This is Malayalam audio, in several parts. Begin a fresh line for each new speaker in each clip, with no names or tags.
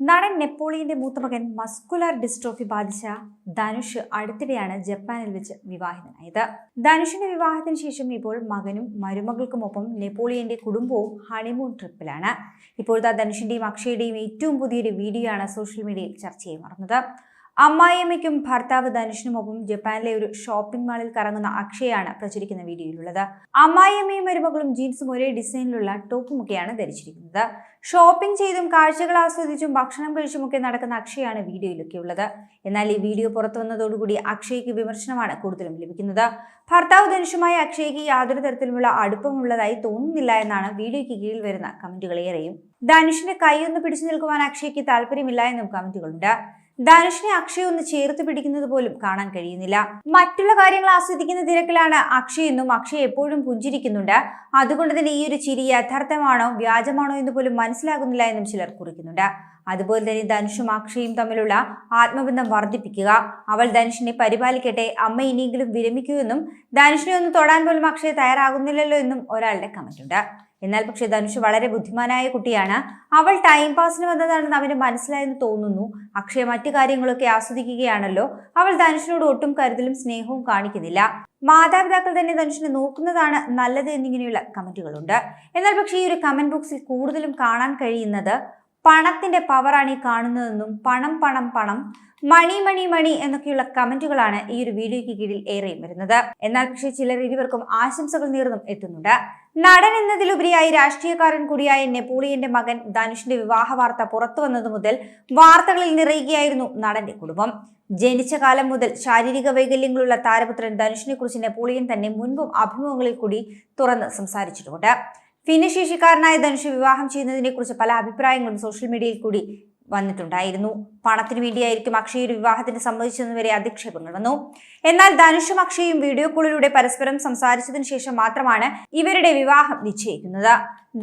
നടൻ നെപ്പോളിയന്റെ മൂത്തമകൻ മസ്കുലാർ ഡിസ്ട്രോഫി ബാധിച്ച ധനുഷ് അടുത്തിടെയാണ് ജപ്പാനിൽ വെച്ച് വിവാഹിതനായത്. ധനുഷിന്റെ വിവാഹത്തിന് ശേഷം ഇപ്പോൾ മകനും മരുമകൾക്കുമൊപ്പം നെപ്പോളിയന്റെ കുടുംബവും ഹണിമൂൺ ട്രിപ്പിലാണ് ഇപ്പോഴത്തെ ധനുഷിന്റെയും അക്ഷയുടെയും ഏറ്റവും പുതിയൊരു വീഡിയോ ആണ് സോഷ്യൽ മീഡിയയിൽ ചർച്ചയായി മാറുന്നത്. അമ്മായിയമ്മയ്ക്കും ഭർത്താവ് ധനുഷിനുമൊപ്പം ജപ്പാനിലെ ഒരു ഷോപ്പിംഗ് മാളിൽ കറങ്ങുന്ന അക്ഷയാണ് പ്രചരിക്കുന്ന വീഡിയോയിലുള്ളത്. അമ്മായിയമ്മയും മരുമകളും ജീൻസും ഒരേ ഡിസൈനിലുള്ള ടോപ്പുമൊക്കെയാണ് ധരിച്ചിരിക്കുന്നത്. ഷോപ്പിംഗ് ചെയ്തും കാഴ്ചകൾ ആസ്വദിച്ചും ഭക്ഷണം കഴിച്ചുമൊക്കെ നടക്കുന്ന അക്ഷയാണ് വീഡിയോയിലൊക്കെ ഉള്ളത്. എന്നാൽ ഈ വീഡിയോ പുറത്തു വന്നതോടുകൂടി അക്ഷയ്ക്ക് വിമർശനമാണ് കൂടുതലും ലഭിക്കുന്നത്. ഭർത്താവ് ധനുഷുമായി അക്ഷയ്ക്ക് യാതൊരു തരത്തിലുമുള്ള അടുപ്പമുള്ളതായി തോന്നുന്നില്ല എന്നാണ് വീഡിയോയ്ക്ക് കീഴിൽ വരുന്ന കമന്റുകൾ ഏറെയും ധനുഷിന്റെ കൈയൊന്ന് പിടിച്ചു നിൽക്കുവാൻ അക്ഷയ്ക്ക് താല്പര്യമില്ല എന്നും കമന്റുകളുണ്ട്. ധനുഷിനെ അക്ഷയ് ഒന്ന് ചേർത്ത് പിടിക്കുന്നത് പോലും കാണാൻ കഴിയുന്നില്ല. മറ്റുള്ള കാര്യങ്ങൾ ആസ്വദിക്കുന്ന തിരക്കിലാണ് അക്ഷയ് എന്നും അക്ഷയ് എപ്പോഴും പുഞ്ചിരിക്കുന്നുണ്ട്. അതുകൊണ്ട് തന്നെ ഈ ഒരു ചിരി യഥാർത്ഥമാണോ വ്യാജമാണോ എന്ന് പോലും മനസ്സിലാകുന്നില്ല എന്നും ചിലർ കുറിക്കുന്നുണ്ട്. അതുപോലെ തന്നെ ധനുഷും അക്ഷയും തമ്മിലുള്ള ആത്മബന്ധം വർദ്ധിപ്പിക്കുക. അവൾ ധനുഷിനെ പരിപാലിക്കട്ടെ അമ്മ ഇനിയെങ്കിലും വിരമിക്കൂ എന്നും ധനുഷിനെ ഒന്ന് തൊടാൻ പോലും അക്ഷയ് തയ്യാറാകുന്നില്ലല്ലോ എന്നും ഒരാളുടെ കമന്റ് ഉണ്ട്. എന്നാൽ പക്ഷേ ധനുഷ് വളരെ ബുദ്ധിമാനായ കുട്ടിയാണ്. അവൾ ടൈം പാസിന് വന്നതാണെന്ന് അവന് മനസ്സിലായെന്ന് തോന്നുന്നു. അക്ഷയ മറ്റു കാര്യങ്ങളൊക്കെ ആസ്വദിക്കുകയാണല്ലോ. അവൾ ധനുഷിനോട് ഒട്ടും കരുതലും സ്നേഹവും കാണിക്കുന്നില്ല. മാതാപിതാക്കൾ തന്നെ ധനുഷിനെ നോക്കുന്നതാണ് നല്ലത് എന്നിങ്ങനെയുള്ള കമന്റുകളുണ്ട്. എന്നാൽ പക്ഷേ ഈ ഒരു കമന്റ് ബോക്സിൽ കൂടുതലും കാണാൻ കഴിയുന്നത് പണത്തിന്റെ പവറാണ് ഈ കാണുന്നതെന്നും പണം പണം പണം മണി മണി മണി എന്നൊക്കെയുള്ള കമന്റുകളാണ് ഈ ഒരു വീഡിയോയ്ക്ക് കീഴിൽ ഏറെയും വരുന്നത്. എന്നാൽ പക്ഷേ ചിലർ ഇരുവർക്കും ആശംസകൾ നേർന്നും എത്തുന്നുണ്ട്. നടൻ എന്നതിലുപരിയായി രാഷ്ട്രീയക്കാരൻ കൂടിയായ നെപ്പോളിയന്റെ മകൻ ധനുഷിന്റെ വിവാഹ വാർത്ത പുറത്തു വന്നതു മുതൽ വാർത്തകളിൽ നിറയുകയായിരുന്നു നടന്റെ കുടുംബം. ജനിച്ച കാലം മുതൽ ശാരീരിക വൈകല്യങ്ങളുള്ള താരപുത്രൻ ധനുഷിനെ കുറിച്ച് നെപ്പോളിയൻ തന്നെ മുൻപും അഭിമുഖങ്ങളിൽ കൂടി തുറന്ന് സംസാരിച്ചിട്ടുണ്ട് ഭിന്നശേഷിക്കാരനായ ധനുഷ് വിവാഹം ചെയ്യുന്നതിനെ കുറിച്ച് പല അഭിപ്രായങ്ങളും സോഷ്യൽ മീഡിയയിൽ കൂടി വന്നിട്ടുണ്ടായിരുന്നു. പണത്തിന് വേണ്ടിയായിരിക്കും അക്ഷയ് ഒരു വിവാഹത്തിന് സമ്മതിച്ചെന്ന് വരെ അധിക്ഷേപങ്ങൾ വന്നു എന്നാൽ ധനുഷും അക്ഷയും വീഡിയോ കോളിലൂടെ പരസ്പരം സംസാരിച്ചതിന് ശേഷം മാത്രമാണ് ഇവരുടെ വിവാഹം നിശ്ചയിക്കുന്നത്.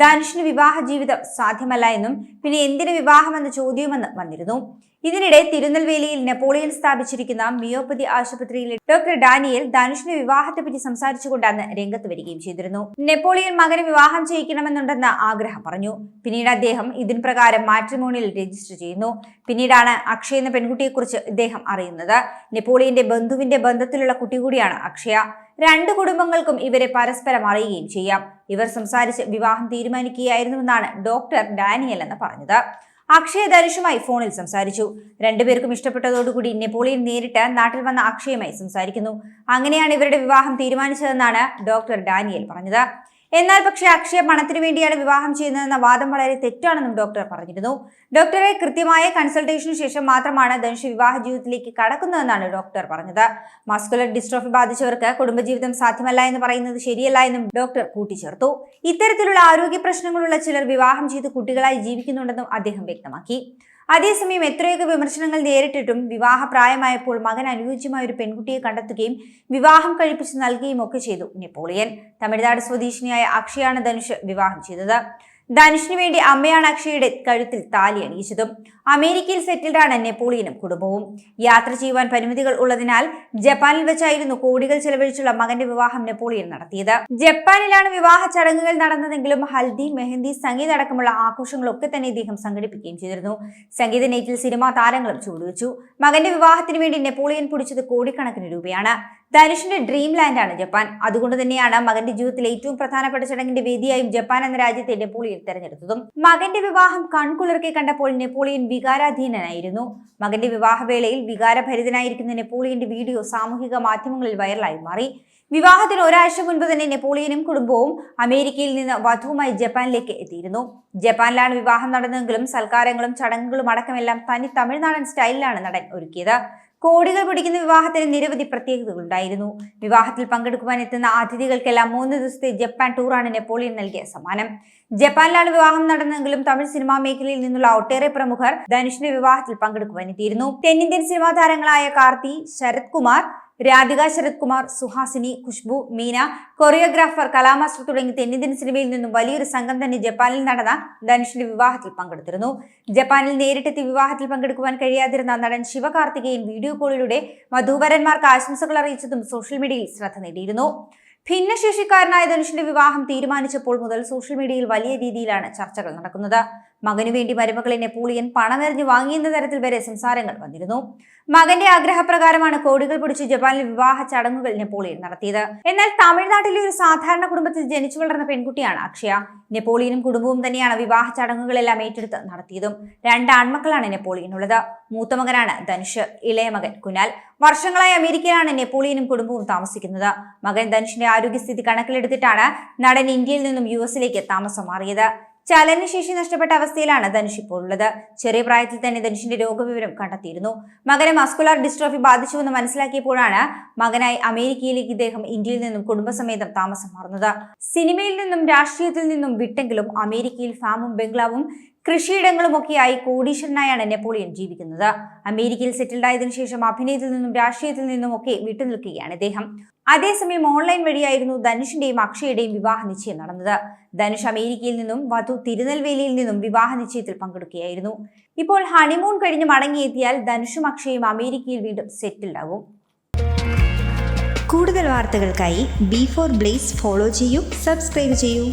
ധനുഷിന് വിവാഹ ജീവിതം സാധ്യമല്ല എന്നും പിന്നെ എന്തിന് വിവാഹമെന്ന ചോദ്യവുമെന്ന് വന്നിരുന്നു. ഇതിനിടെ തിരുനെൽവേലിയിൽ നെപ്പോളിയൻ സ്ഥാപിച്ചിരിക്കുന്ന മിയോപ്പതി ആശുപത്രിയിലെ ഡോക്ടർ ഡാനിയൽ ധനുഷിന്റെ വിവാഹത്തെപ്പറ്റി സംസാരിച്ചുകൊണ്ട് അന്ന് രംഗത്ത് വരികയും ചെയ്തിരുന്നു. നെപ്പോളിയൻ മകനെ വിവാഹം ചെയ്യിക്കണമെന്നുണ്ടെന്ന് ആഗ്രഹം പറഞ്ഞു. പിന്നീട് അദ്ദേഹം ഇതിന് പ്രകാരം മാട്രിമോണിയിൽ രജിസ്റ്റർ ചെയ്യുന്നു. പിന്നീടാണ് അക്ഷയ എന്ന പെൺകുട്ടിയെക്കുറിച്ച് ഇദ്ദേഹം അറിയുന്നത്. നെപ്പോളിയന്റെ ബന്ധുവിന്റെ ബന്ധത്തിലുള്ള കുട്ടി കൂടിയാണ് അക്ഷയ. രണ്ട് കുടുംബങ്ങൾക്കും ഇവരെ പരസ്പരം അറിയുകയും ചെയ്യാം. ഇവർ സംസാരിച്ച് വിവാഹം തീരുമാനിക്കുകയായിരുന്നുവെന്നാണ് ഡോക്ടർ ഡാനിയൽ എന്ന് പറഞ്ഞത്. അക്ഷയ ധനുഷുമായി ഫോണിൽ സംസാരിച്ചു. രണ്ടുപേർക്കും ഇഷ്ടപ്പെട്ടതോടുകൂടി നെപ്പോളിയൻ നേരിട്ട് നാട്ടിൽ വന്ന അക്ഷയുമായി സംസാരിക്കുന്നു. അങ്ങനെയാണ് ഇവരുടെ വിവാഹം തീരുമാനിച്ചതെന്നാണ് ഡോക്ടർ ഡാനിയൽ പറഞ്ഞത്. എന്നാൽ പക്ഷേ അക്ഷയ പണത്തിന് വേണ്ടിയാണ് വിവാഹം ചെയ്യുന്നതെന്ന വാദം വളരെ തെറ്റാണെന്നും ഡോക്ടർ പറഞ്ഞിരുന്നു. ഡോക്ടറെ കൃത്യമായ കൺസൾട്ടേഷന് ശേഷം മാത്രമാണ് ധനുഷ് വിവാഹ ജീവിതത്തിലേക്ക് കടക്കുന്നതെന്നാണ് ഡോക്ടർ പറഞ്ഞത്. മസ്കുലർ ഡിസ്ട്രോഫി ബാധിച്ചവർക്ക് കുടുംബജീവിതം സാധ്യമല്ല എന്ന് പറയുന്നത് ശരിയല്ല എന്നും ഡോക്ടർ കൂട്ടിച്ചേർത്തു. ഇത്തരത്തിലുള്ള ആരോഗ്യ പ്രശ്നങ്ങളുള്ള ചിലർ വിവാഹം ചെയ്ത് കുട്ടികളായി ജീവിക്കുന്നുണ്ടെന്നും അദ്ദേഹം വ്യക്തമാക്കി. അതേസമയം എത്രയൊക്കെ വിമർശനങ്ങൾ നേരിട്ടിട്ടും വിവാഹ പ്രായമായപ്പോൾ മകൻ അനുയോജ്യമായ ഒരു പെൺകുട്ടിയെ കണ്ടെത്തുകയും വിവാഹം കഴിപ്പിച്ച് നൽകുകയും ഒക്കെ ചെയ്തു. നെപ്പോളിയൻ തമിഴ്നാട് സ്വദേശിനിയായ അക്ഷയാണ് ധനുഷ് വിവാഹം ചെയ്തത്. ധനുഷിന് വേണ്ടി അമ്മയാണ് അക്ഷയുടെ കഴുത്തിൽ താലി അണിയിച്ചതും. അമേരിക്കയിൽ സെറ്റിൽഡാണ് നെപ്പോളിയനും കുടുംബവും. യാത്ര ചെയ്യുവാൻ പരിമിതികൾ ഉള്ളതിനാൽ ജപ്പാനിൽ വെച്ചായിരുന്നു കോടികൾ ചെലവഴിച്ചുള്ള മകന്റെ വിവാഹം നെപ്പോളിയൻ നടത്തിയത്. ജപ്പാനിലാണ് വിവാഹ ചടങ്ങുകൾ നടന്നതെങ്കിലും ഹൽദി മെഹന്തി സംഗീത അടക്കമുള്ള ആഘോഷങ്ങളൊക്കെ തന്നെ ഇദ്ദേഹം സംഘടിപ്പിക്കുകയും ചെയ്തിരുന്നു. സംഗീത നെയ്റ്റിൽ സിനിമാ താരങ്ങളും ചൂടുവെച്ചു മകന്റെ വിവാഹത്തിന് വേണ്ടി നെപ്പോളിയൻ പൊടിച്ചത് കോടിക്കണക്കിന് രൂപയാണ്. ധനുഷിന്റെ ഡ്രീം ആണ് ജപ്പാൻ. അതുകൊണ്ട് തന്നെയാണ് മകന്റെ ജീവിതത്തിലെ ഏറ്റവും പ്രധാനപ്പെട്ട ചടങ്ങിന്റെ വേദിയായും ജപ്പാൻ എന്ന രാജ്യത്തെ നെപ്പോളിയൻ തെരഞ്ഞെടുത്തതും. മകന്റെ വിവാഹം കൺകുളിർക്കെ കണ്ടപ്പോൾ നെപ്പോളിയൻ വികാരാധീനനായിരുന്നു. മകന്റെ വിവാഹവേളയിൽ വികാരഭരിതനായിരിക്കുന്ന നെപ്പോളിയന്റെ വീഡിയോ സാമൂഹിക മാധ്യമങ്ങളിൽ വൈറലായി മാറി. വിവാഹത്തിന് ഒരാഴ്ച മുൻപ് തന്നെ നെപ്പോളിയനും കുടുംബവും അമേരിക്കയിൽ നിന്ന് വധുവുമായി ജപ്പാനിലേക്ക് എത്തിയിരുന്നു. ജപ്പാനിലാണ് വിവാഹം നടന്നതെങ്കിലും സൽക്കാരങ്ങളും ചടങ്ങുകളും അടക്കമെല്ലാം തനി തമിഴ്നാടൻ സ്റ്റൈലിലാണ് നടൻ ഒരുക്കിയത്. കോടികൾ പിടിക്കുന്ന വിവാഹത്തിന് നിരവധി പ്രത്യേകതകളുണ്ടായിരുന്നു വിവാഹത്തിൽ പങ്കെടുക്കുവാൻ എത്തുന്ന അതിഥികൾക്കെല്ലാം മൂന്ന് ദിവസത്തെ ജപ്പാൻ ടൂറാണ് നെപ്പോളിയൻ നൽകിയ സമ്മാനം. ജപ്പാനിലാണ് വിവാഹം നടന്നതെങ്കിലും തമിഴ് സിനിമാ മേഖലയിൽ നിന്നുള്ള ഒട്ടേറെ പ്രമുഖർ ധനുഷിന്റെ വിവാഹത്തിൽ പങ്കെടുക്കുവാൻ എത്തിയിരുന്നു. തെന്നിന്ത്യൻ സിനിമാ താരങ്ങളായ കാർത്തി ശരത് കുമാർ രാധിക ശരത് കുമാർ സുഹാസിനി ഖുഷ്ബു മീന കൊറിയോഗ്രാഫർ കലാമാസ്റ്റർ തുടങ്ങി തെന്നിന്ത്യൻ സിനിമയിൽ നിന്നും വലിയൊരു സംഘം തന്നെ ജപ്പാനിൽ നടന്ന ധനുഷിന്റെ വിവാഹത്തിൽ പങ്കെടുത്തിരുന്നു. ജപ്പാനിൽ നേരിട്ടെത്തി വിവാഹത്തിൽ പങ്കെടുക്കുവാൻ കഴിയാതിരുന്ന നടൻ ശിവകാർത്തികേയൻ വീഡിയോ കോളിലൂടെ മധുവരന്മാർക്ക് ആശംസകൾ അറിയിച്ചതും സോഷ്യൽ മീഡിയയിൽ ശ്രദ്ധ നേടിയിരുന്നു. ഭിന്നശേഷിക്കാരനായ ധനുഷിന്റെ വിവാഹം തീരുമാനിച്ചപ്പോൾ മുതൽ സോഷ്യൽ മീഡിയയിൽ വലിയ രീതിയിലാണ് ചർച്ചകൾ നടക്കുന്നത്. മകനു വേണ്ടി മരുമകളെ നെപ്പോളിയൻ പണമെറിഞ്ഞ് വാങ്ങിയെന്ന തരത്തിൽ വരെ സംസാരങ്ങൾ വന്നിരുന്നു. മകന്റെ ആഗ്രഹപ്രകാരമാണ് കോടികൾ പിടിച്ച് ജപ്പാനിൽ വിവാഹ ചടങ്ങുകൾ നെപ്പോളിയൻ നടത്തിയത്. എന്നാൽ തമിഴ്നാട്ടിലെ ഒരു സാധാരണ കുടുംബത്തിൽ ജനിച്ചു വളർന്ന പെൺകുട്ടിയാണ് അക്ഷയ. നെപ്പോളിയനും കുടുംബവും തന്നെയാണ് വിവാഹ ചടങ്ങുകളെല്ലാം ഏറ്റെടുത്ത് നടത്തിയതും. രണ്ട് ആൺമക്കളാണ് നെപ്പോളിയനുള്ളത്. മൂത്ത മകനാണ് ധനുഷ് ഇളയ മകൻ കുനാൽ. വർഷങ്ങളായി അമേരിക്കയിലാണ് നെപ്പോളിയനും കുടുംബവും താമസിക്കുന്നത്. മകൻ ധനുഷിന്റെ ആരോഗ്യസ്ഥിതി കണക്കിലെടുത്തിട്ടാണ് നടൻ ഇന്ത്യയിൽ നിന്നും യു എസിലേക്ക് താമസം മാറിയത്. ചലനശേഷി നഷ്ടപ്പെട്ട അവസ്ഥയിലാണ് ധനുഷ് ഇപ്പോൾ ഉള്ളത്. ചെറിയ പ്രായത്തിൽ തന്നെ ധനുഷിന്റെ രോഗവിവരം കണ്ടെത്തിയിരുന്നു. മകനെ മസ്കുലാർ ഡിസ്ട്രോഫി ബാധിച്ചുവെന്ന് മനസ്സിലാക്കിയപ്പോഴാണ് മകനായി അമേരിക്കയിലേക്ക് ഇദ്ദേഹം ഇന്ത്യയിൽ നിന്നും കുടുംബസമേതം താമസം മാറുന്നത്. സിനിമയിൽ നിന്നും രാഷ്ട്രീയത്തിൽ നിന്നും വിട്ടെങ്കിലും അമേരിക്കയിൽ ഫാമും ബംഗ്ലാവും കൃഷിയിടങ്ങളുമൊക്കെയായി കോടീശ്വരനായാണ് നെപ്പോളിയൻ ജീവിക്കുന്നത്. അമേരിക്കയിൽ സെറ്റിൽഡായതിനു ശേഷം അഭിനയത്തിൽ നിന്നും രാഷ്ട്രീയത്തിൽ നിന്നും ഒക്കെ വിട്ടുനിൽക്കുകയാണ് ഇദ്ദേഹം. അതേസമയം ഓൺലൈൻ വഴിയായിരുന്നു ധനുഷിന്റെയും അക്ഷയുടെയും വിവാഹ നിശ്ചയം നടന്നത്. ധനുഷ് അമേരിക്കയിൽ നിന്നും വധു തിരുനെൽവേലിയിൽ നിന്നും വിവാഹ നിശ്ചയത്തിൽ പങ്കെടുക്കുകയായിരുന്നു. ഇപ്പോൾ ഹണിമൂൺ കഴിഞ്ഞ് മടങ്ങിയെത്തിയാൽ ധനുഷും അക്ഷയും അമേരിക്കയിൽ വീണ്ടും സെറ്റിൽഡ് ആകും
കൂടുതൽ വാർത്തകൾക്കായി ബി ഫോർ ബ്ലേസ് ഫോളോ ചെയ്യൂ സബ്സ്ക്രൈബ് ചെയ്യൂ.